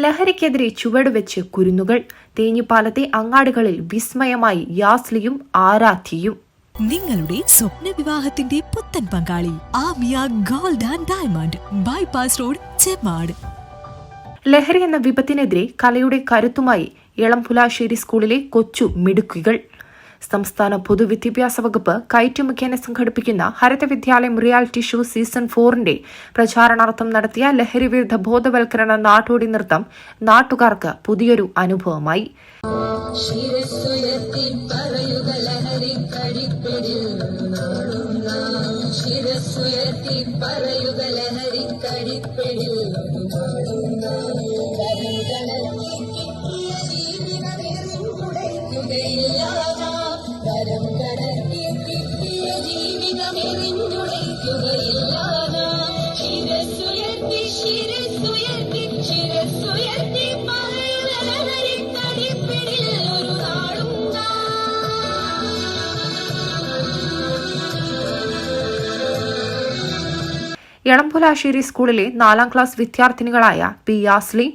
ലഹരിക്കെതിരെ ചുവടുവെച്ച് കുരുന്നുകൾ തേഞ്ഞിപ്പാലത്തെ അങ്ങാടികളിൽ വിസ്മയമായി യാസ്ലിയും ആരാധ്യയും നിങ്ങളുടെ സ്വപ്ന വിവാഹത്തിന്റെ പുത്തൻ പങ്കാളി Amiya gold and diamond bypass road Chemmad ലഹരി എന്ന വിപത്തിനെതിരെ കലയുടെ കരുത്തുമായി ഇളംപുലാശ്ശേരി സ്കൂളിലെ കൊച്ചു മിടുക്കികൾ. സംസ്ഥാന പൊതുവിദ്യാഭ്യാസ വകുപ്പ് കയറ്റു മുഖേന സംഘടിപ്പിക്കുന്ന ഹരിത വിദ്യാലയം റിയാലിറ്റി ഷോ സീസൺ ഫോറിന്റെ പ്രചാരണാർത്ഥം നടത്തിയ ലഹരി വിരുദ്ധ ബോധവൽക്കരണ നാട്ടോടി നൃത്തം നാട്ടുകാർക്ക് പുതിയൊരു അനുഭവമായി. പറയുക ലഹരി ഇളംപുലാശ്ശേരി സ്കൂളിലെ നാലാം ക്ലാസ് വിദ്യാർത്ഥിനികളായ പി യാസ്ലി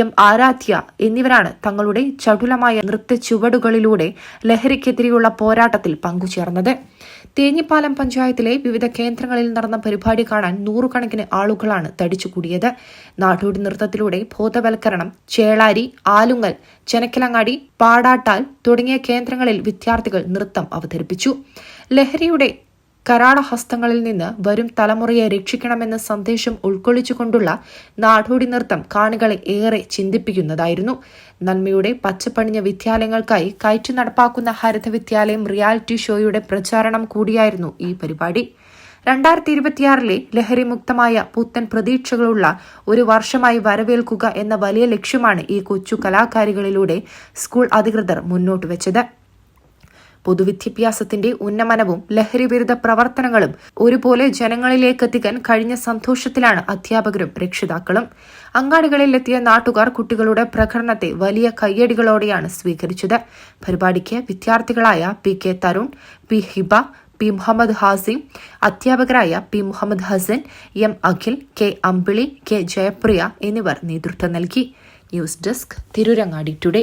എം ആരാധ്യ എന്നിവരാണ് തങ്ങളുടെ ചടുലമായ നൃത്ത ചുവടുകളിലൂടെ ലഹരിക്കെതിരെയുള്ള പോരാട്ടത്തിൽ പങ്കുചേർന്നത്. തേഞ്ഞിപ്പാലം പഞ്ചായത്തിലെ വിവിധ കേന്ദ്രങ്ങളിൽ നടന്ന പരിപാടി കാണാൻ നൂറുകണക്കിന് ആളുകളാണ് തടിച്ചുകൂടിയത്. നാടോടി നൃത്തത്തിലൂടെ ബോധവൽക്കരണം ചേളാരി ആലുങ്ങൽ ചെനക്കിലങ്ങാടി പാടാട്ടാൽ തുടങ്ങിയ കേന്ദ്രങ്ങളിൽ വിദ്യാർത്ഥികൾ നൃത്തം അവതരിപ്പിച്ചു. ലഹരിയുടെ കരാളഹസ്തങ്ങളിൽ നിന്ന് വരും തലമുറയെ രക്ഷിക്കണമെന്ന സന്ദേശം ഉൾക്കൊള്ളിച്ചുകൊണ്ടുള്ള നാടോടി നൃത്തം കാണികളെ ഏറെ ചിന്തിപ്പിക്കുന്നതായിരുന്നു. നന്മയുടെ പച്ചപ്പണിഞ്ഞ വിദ്യാലയങ്ങൾക്കായി കയറ്റി നടപ്പാക്കുന്ന ഹരിത വിദ്യാലയം റിയാലിറ്റി ഷോയുടെ പ്രചാരണം കൂടിയായിരുന്നു ഈ പരിപാടി. രണ്ടായിരത്തി ഇരുപത്തിയാറിലെ ലഹരിമുക്തമായ പുത്തൻ പ്രതീക്ഷകളുള്ള ഒരു വർഷമായി വരവേൽക്കുക എന്ന വലിയ ലക്ഷ്യമാണ് ഈ കൊച്ചു കലാകാരികളിലൂടെ സ്കൂൾ അധികൃതർ മുന്നോട്ട് വെച്ചത്. പൊതുവിദ്യാഭ്യാസത്തിന്റെ ഉന്നമനവും ലഹരി വിരുദ്ധ പ്രവർത്തനങ്ങളും ഒരുപോലെ ജനങ്ങളിലേക്ക് എത്തിക്കാൻ കഴിഞ്ഞ സന്തോഷത്തിലാണ് അധ്യാപകരും രക്ഷിതാക്കളും. അങ്ങാടികളിലെത്തിയ നാട്ടുകാർ കുട്ടികളുടെ പ്രകടനത്തെ വലിയ കയ്യടികളോടെയാണ് സ്വീകരിച്ചത്. പരിപാടിക്ക് വിദ്യാർത്ഥികളായ P K Tharun P Hiba P Muhammad Hasim അധ്യാപകരായ P Muhammad Hasan M Akhil K Ambili K Jayapriya എന്നിവർ നേതൃത്വം നൽകി. News desk Tirurangadi today.